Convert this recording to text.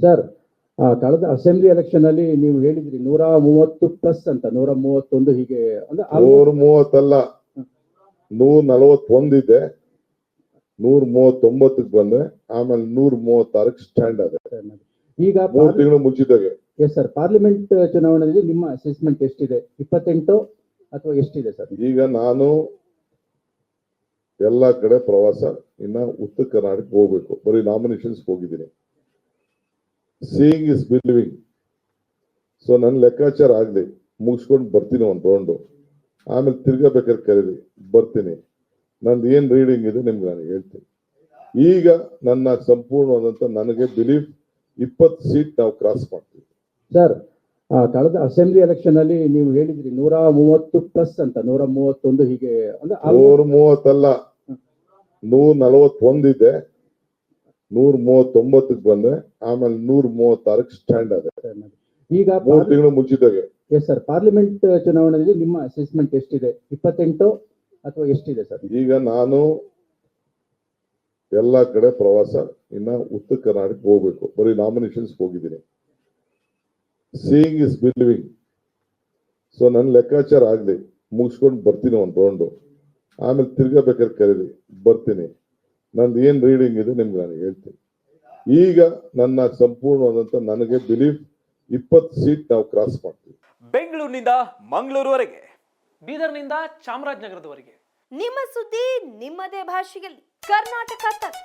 Sir ಆ, ಕಳೆದ assembly election ಅಲ್ಲಿ ನೀವು ಹೇಳಿದ್ರಿ ನೂರ ಮೂವತ್ತು ಪ್ಲಸ್ ಅಂತ ನೂರ ಮೂವತ್ತೊಂದು ಹೀಗೆ ಅಂದ್ರೆ ನೂರ ಮೂವತ್ತಲ್ಲ ನೂರ ನಲವತ್ತೊಂದಿದೆ ನೂರ ಮೂವತ್ತೊಂಬತ್ತಕ್ಕೆ ಬಂದೆ ಆಮೇಲೆ ನೂರ ಮೂವತ್ತಾರಕ್ಕೆ ಸ್ಟ್ಯಾಂಡ್ ಆದ್ರೆ ಈಗ ಮೂರು ತಿಂಗಳು ಮುಚ್ಚಿದಾಗೆ ಎಸ್ ಸರ್ ಪಾರ್ಲಿಮೆಂಟ್ ಚುನಾವಣೆಯಲ್ಲಿ ನಿಮ್ಮ ಅಸೆಸ್ಮೆಂಟ್ ಎಷ್ಟಿದೆ? ಇಪ್ಪತ್ತೆಂಟು ಅಥವಾ ಎಷ್ಟಿದೆ ಸರ್ ಈಗ ನಾನು ಎಲ್ಲಾ ಕಡೆ ಪ್ರವಾಸ ಇನ್ನ ಉತ್ತರ ಕರ್ನಾಟಕ ಹೋಗ್ಬೇಕು. ಬರೀ ನಾಮಿನೇಷನ್ಸ್ ಹೋಗಿದ್ದೀನಿ. ಸೀಯಿಂಗ್ ಇಸ್ ಬಿಲಿವಿಂಗ್ ಸೊ ನನ್ನ ಲೆಕ್ಕಾಚಾರ ಆಗ್ಲಿ. ಮುಗಿಸ್ಕೊಂಡು ಬರ್ತೀನಿ ಒಂದು ರೌಂಡು ಆಮೇಲೆ ತಿರ್ಗಬೇಕಾದ್ರೆ ಕರೀರಿ. ಬರ್ತೀನಿ. ನಂದು ಏನ್ ರೀಡಿಂಗ್ ಇದೆ ನಿಮ್ಗೆ ನಾನು ಹೇಳ್ತೀನಿ. ಈಗ ನನ್ನ ಸಂಪೂರ್ಣವಾದಂಥ ನನಗೆ ಬಿಲೀಫ್ ಇಪ್ಪತ್ತು ಸೀಟ್ ನಾವು ಕ್ರಾಸ್ ಮಾಡ್ತೀವಿ. ಸರ್ ಕಳೆದ ಅಸೆಂಬ್ಲಿ ಎಲೆಕ್ಷನ್ ಅಲ್ಲಿ ನೀವು ಹೇಳಿದ್ರಿ ನೂರ ಮೂವತ್ತು ಪ್ಲಸ್ ಅಂತ. ನೂರ ಮೂವತ್ತೊಂದು ಹೀಗೆ ಅಂದ್ರೆ ನೂರ ಮೂವತ್ತಲ್ಲ. ನೂರ ನಲವತ್ತೊಂದಿದೆ. ನೂರ ಮೂವತ್ತೊಂಬತ್ತಕ್ಕೆ ಬಂದೆ ಆಮೇಲೆ ನೂರ ಮೂವತ್ತಾರಕ್ಕೆ ಸ್ಟ್ಯಾಂಡ್ ಆದೆ ಈಗ ಮೂರು ತಿಂಗಳು ಮುಂಚಿದಾಗೆ ಎಸ್ ಸರ್ ಪಾರ್ಲಿಮೆಂಟ್ ಚುನಾವಣೆಯಲ್ಲಿ ನಿಮ್ಮ ಅಸೆಸ್ಮೆಂಟ್ ಎಷ್ಟಿದೆ? ಇಪ್ಪತ್ತೆಂಟು ಅಥವಾ ಎಷ್ಟಿದೆ ಸರ್ ಈಗ ನಾನು ಎಲ್ಲ ಕಡೆ ಪ್ರವಾಸ ಇನ್ನ ಉತ್ತರ ಕರ್ನಾಟಕ ಹೋಗ್ಬೇಕು. ಬರೀ ನಾಮಿನೇಷನ್ಸ್ ಹೋಗಿದ್ದೀನಿ. ಸೀಯಿಂಗ್ ಇಸ್ ಬಿಲಿವಿಂಗ್ ಸೊ ನನ್ನ ಲೆಕ್ಕಾಚಾರ ಆಗ್ಲಿ. ಮುಗಿಸ್ಕೊಂಡು ಬರ್ತೀನಿ ಒಂದು ರೌಂಡು ಆಮೇಲೆ ತಿರ್ಗಬೇಕಾದ್ರೆ ಕರೀರಿ. ಬರ್ತೀನಿ. ನಂದು ಏನು ರೀಡಿಂಗ್ ಇದೆ ನಿಮ್ಗೆ ನಾನು ಹೇಳ್ತೀನಿ. ಈಗ ನನ್ನ ಸಂಪೂರ್ಣವಾದಂತ ನನಗೆ ಬಿಲೀಫ್ ಇಪ್ಪತ್ತು ಸೀಟ್ ನಾವು ಕ್ರಾಸ್ ಮಾಡ್ತೀವಿ. ಬೆಂಗಳೂರಿನಿಂದ ಮಂಗಳೂರುವರೆಗೆ ಬೀದರ್ನಿಂದ ಚಾಮರಾಜನಗರದವರೆಗೆ. ನಿಮ್ಮ ಸುದ್ದಿ ನಿಮ್ಮದೇ ಭಾಷೆಯಲ್ಲಿ. ಕರ್ನಾಟಕ ತಕ್.